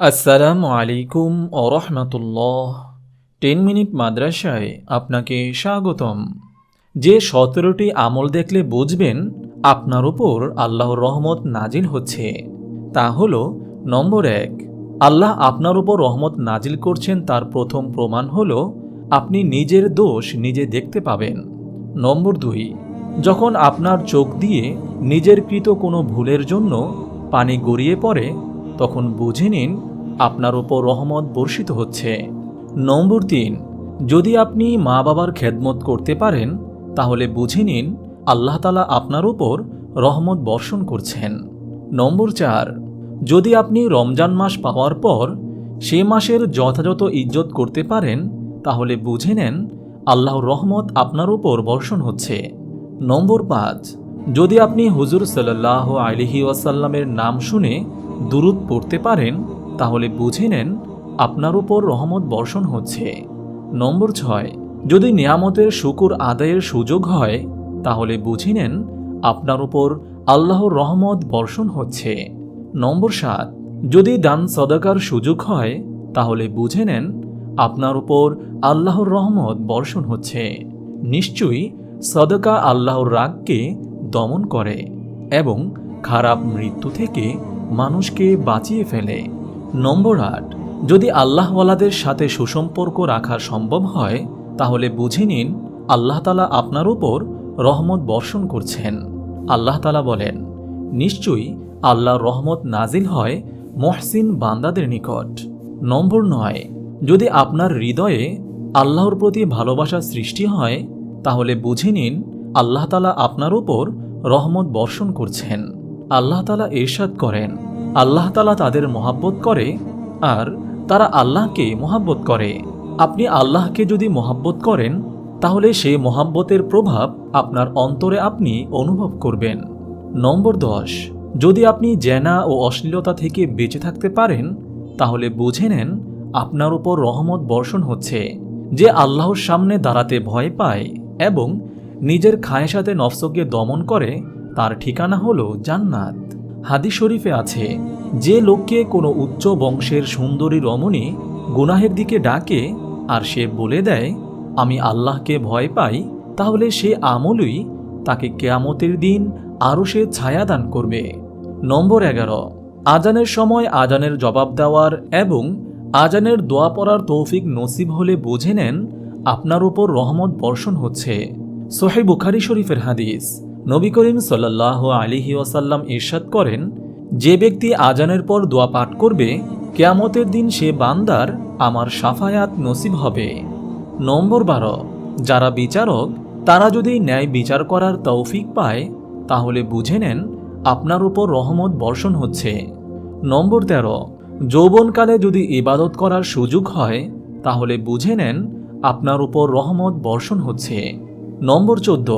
আসসালামু আলাইকুম ও রহমতুল্লাহ। Ten minute মাদ্রাসায় আপনাকে স্বাগতম। যে সতেরোটি আমল দেখলে বুঝবেন আপনার উপর আল্লাহর রহমত নাজিল হচ্ছে। তা হল নম্বর এক, আল্লাহ আপনার উপর রহমত নাজিল করছেন তার প্রথম প্রমাণ হল আপনি নিজের দোষ নিজে দেখতে পাবেন। নম্বর দুই, যখন আপনার চোখ দিয়ে নিজের কৃত কোনো ভুলের জন্য পানি গড়িয়ে পড়ে, তখন বুঝে নিন আপনার উপর রহমত বর্ষিত হচ্ছে। নম্বর তিন, যদি আপনি মা বাবার খেদমত করতে পারেন, তাহলে বুঝে নিন আল্লাহ তালা আপনার উপর রহমত বর্ষণ করছেন। নম্বর চার, যদি আপনি রমজান মাস পাওয়ার পর সে মাসের যথাযথ ইজ্জত করতে পারেন, তাহলে বুঝে নেন আল্লাহর রহমত আপনার উপর বর্ষণ হচ্ছে। নম্বর পাঁচ, যদি আপনি হুজুর সাল্লাহ আলিহি ওয়াসাল্লামের নাম শুনে দুরুদ পড়তে পারেন তাহলে বুঝে নেন, আপনার উপর রহমত বর্ষণ হচ্ছে। নম্বর ছয়, যদি নিয়ামতের শুকুর আদায়ের সুযোগ হয়, তাহলে বুঝে নেন, আপনার উপর আল্লাহর রহমত বর্ষণ হচ্ছে। নম্বর সাত, যদি দান সদাকার সুযোগ হয়, তাহলে বুঝে নেন, আপনার উপর আল্লাহর রহমত বর্ষণ হচ্ছে। নিশ্চয়ই সদকা আল্লাহর রাগকে দমন করে এবং খারাপ মৃত্যু থেকে মানুষকে বাঁচিয়ে ফেলে। নম্বর আট, যদি আল্লাহওয়ালাদের সাথে সুসম্পর্ক রাখা সম্ভব হয়, তাহলে বুঝে নিন, আল্লাহ তালা আপনার উপর রহমত বর্ষণ করছেন। আল্লাহ তালা বলেন, নিশ্চয়ই আল্লাহর রহমত নাজিল হয় মহসিন বান্দাদের নিকট। নম্বর নয়, যদি আপনার হৃদয়ে আল্লাহর প্রতি ভালোবাসা সৃষ্টি হয়, তাহলে বুঝে নিন, আল্লাহ তালা আপনার উপর রহমত বর্ষণ করছেন। আল্লাহ তালা ইরশাদ করেন আল্লাহ তালা তাদের মহাব্বত করে আর তারা আল্লাহকে মহাব্বত করে। আপনি আল্লাহকে যদি মহাব্বত করেন, তাহলে সেই মহাব্বতের প্রভাব আপনার অন্তরে আপনি অনুভব করবেন। নম্বর দশ, যদি আপনি জেনা ও অশ্লীলতা থেকে বেঁচে থাকতে পারেন, তাহলে বুঝে নেন আপনার উপর রহমত বর্ষণ হচ্ছে। যে আল্লাহর সামনে দাঁড়াতে ভয় পায় এবং নিজের খায়েসাতে নফসকে দমন করে, তার ঠিকানা হলো জান্নাত। হাদি শরীফে আছে, যে লোককে কোনো উচ্চ বংশের সুন্দরী রমণী গুনাহের দিকে ডাকে আর সে বলে দেয়, আমি আল্লাহকে ভয় পাই, তাহলে সে আমলই তাকে কেয়ামতের দিন আরও সে ছায়াদান করবে। নম্বর এগারো, আজানের সময় আজানের জবাব দেওয়ার এবং আজানের দোয়া পড়ার তৌফিক নসিব হলে বুঝে নেন, আপনার উপর রহমত বর্ষণ হচ্ছে। সোহেব বুখারি শরীফের হাদিস। নবী করিম সাল্লাহ আলিহি ওয়াসাল্লাম ইরশাদ করেন, যে ব্যক্তি আজানের পর দোয়া পাঠ করবে, কেয়ামতের দিন সে বান্দার আমার সাফায়াত নসিব হবে। নম্বর বারো, যারা বিচারক, তারা যদি ন্যায় বিচার করার তৌফিক পায়, তাহলে বুঝে নেন আপনার উপর রহমত বর্ষণ হচ্ছে। নম্বর তেরো, যৌবনকালে যদি ইবাদত করার সুযোগ হয়, তাহলে বুঝে নেন আপনার উপর রহমত বর্ষণ হচ্ছে। নম্বর চোদ্দ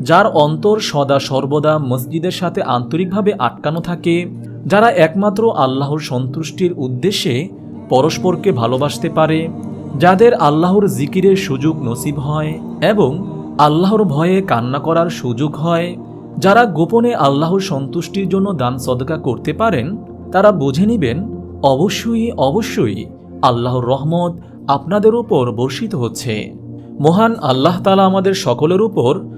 যার অন্তর সদা সর্বদা মসজিদের সাথে আন্তরিকভাবে আটকানো থাকে, যারা একমাত্র আল্লাহর সন্তুষ্টির উদ্দেশ্যে পরস্পরকে ভালোবাসতে পারে, যাদের আল্লাহর জিকিরের সুযোগ নসিব হয় এবং আল্লাহর ভয়ে কান্না করার সুযোগ হয়, যারা গোপনে আল্লাহর সন্তুষ্টির জন্য দান সদকা করতে পারেন, তারা বুঝে নিবেন, অবশ্যই অবশ্যই আল্লাহর রহমত আপনাদের উপর বর্ষিত হচ্ছে। মহান আল্লাহ তালা আমাদের সকলের উপর